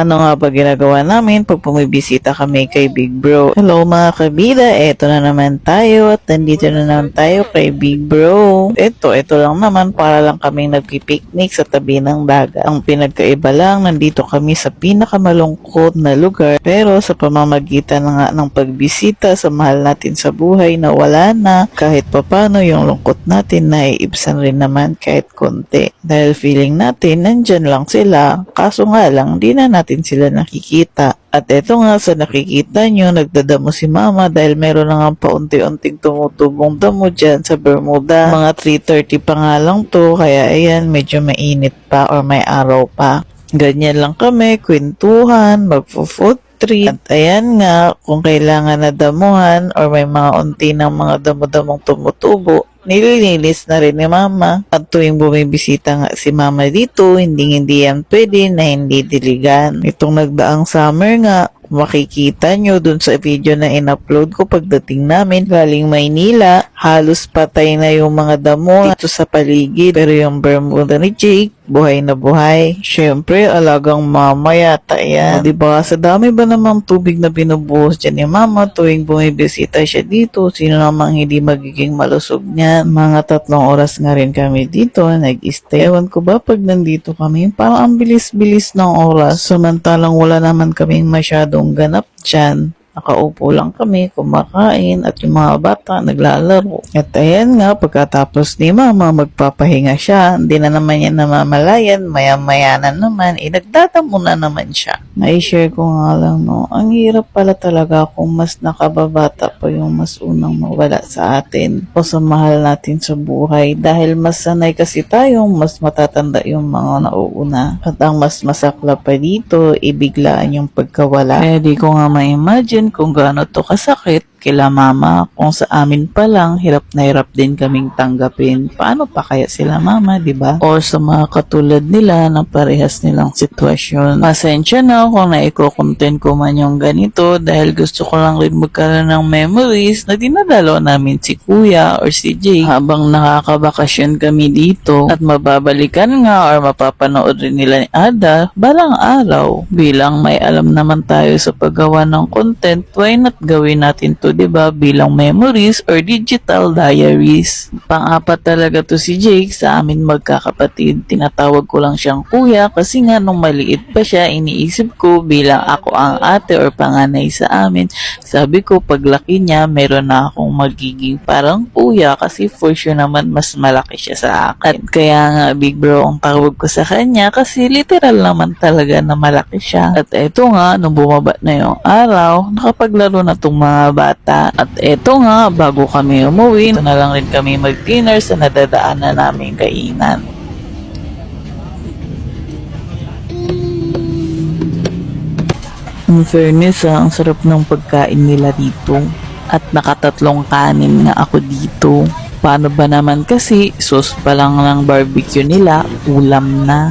Ano nga ba ginagawa namin pag pumibisita kami kay Big Bro? Hello mga kabida, eto na naman tayo at nandito na naman tayo kay Big Bro. Eto, eto lang naman para lang kaming nagpipiknik sa tabi ng dagat. Ang pinagkaiba lang, nandito kami sa pinakamalungkot na lugar pero sa pamamagitan na nga ng pagbisita sa mahal natin sa buhay na wala na kahit papano yung lungkot natin na iibsan rin naman kahit konti. Dahil feeling natin nandyan lang sila kaso nga lang di na natin sila nakikita. At eto nga sa nakikita nyo, nagdadamo si mama dahil meron na nga paunti-unting tumutubong damo dyan sa Bermuda. Mga 3.30 pa nga lang to, kaya ayan, medyo mainit pa or may araw pa. Ganyan lang kami, kwentuhan, magfo-food trip. At ayan nga, kung kailangan na damuhan or may mga unti ng mga damo-damong tumutubo, nililinis na rin ni mama. At tuwing bumibisita nga si mama dito, hindi hindi yan pwede na hindi diligan. Itong nagdaang summer nga, makikita nyo dun sa video na in-upload ko pagdating namin galing Maynila, halos patay na yung mga damo dito sa paligid. Pero yung Bermuda ni Jake, buhay na buhay. Siyempre, alagang mama yata yan. O, diba? Sa dami ba namang tubig na binubuhos dyan ni mama tuwing bumibisita siya dito, sino namang hindi magiging malusog niyan. Mga tatlong oras nga rin kami dito, nag-stay. Ewan ko ba pag nandito kami, parang ang bilis-bilis ng oras. Samantalang wala naman kaming masyadong ganap dyan. Nakaupo lang kami, kumakain, at yung mga bata naglalaro. At ayan nga, pagkatapos ni mama, magpapahinga siya. Hindi na naman yan namamalayan, maya-maya na naman, eh, nagdadamo na naman siya. May-share ko nga lang, no, ang hirap pala talaga kung mas nakababata pa yung mas unang mawala sa atin o sa mahal natin sa buhay dahil mas sanay kasi tayong mas matatanda yung mga nauuna. At ang mas masakla pa dito, ibiglaan yung pagkawala. Kaya di ko nga ma-imagine kung gaano to kasakit kila mama kung sa amin pa lang hirap na hirap din kaming tanggapin. Paano pa kaya sila mama, di ba? Or sa mga katulad nila na parehas nilang sitwasyon. Pasensya na kung naiko-content ko man yung ganito dahil gusto ko lang rin magkaroon ng memories na dinadalo namin si kuya or si Jay habang nakakabakasyon kami dito at mababalikan nga or mapapanood rin nila ni Ada balang araw. Bilang may alam naman tayo sa paggawa ng content, why not gawin natin to 'di ba bilang memories or digital diaries. Pang-apat talaga to si Jake sa amin magkakapatid. Tinatawag ko lang siyang kuya kasi nga nung maliit pa siya iniisip ko bilang ako ang ate or panganay sa amin. Sabi ko paglaki niya meron na akong magiging parang kuya kasi for sure naman mas malaki siya sa akin. Kaya nga big bro ang tawag ko sa kanya kasi literal naman talaga na malaki siya. At eto nga nung bumaba na yung araw nakapaglaro na tong mga bata at eto nga, bago kami umuwi, ito na lang rin kami mag-dinner sa nadadaanan naming kainan. In fairness, ah, ang sarap ng pagkain nila dito. At nakatatlong kanin nga ako dito. Paano ba naman kasi, sauce pa lang ng barbecue nila, ulam na.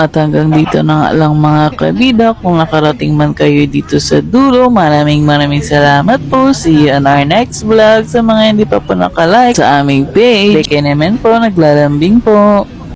At hanggang dito na lang mga kabida. Kung nakarating man kayo dito sa dulo, maraming maraming salamat po. See you on our next vlog. Sa mga hindi pa po nakalike sa aming page. Like naman po, naglalambing po.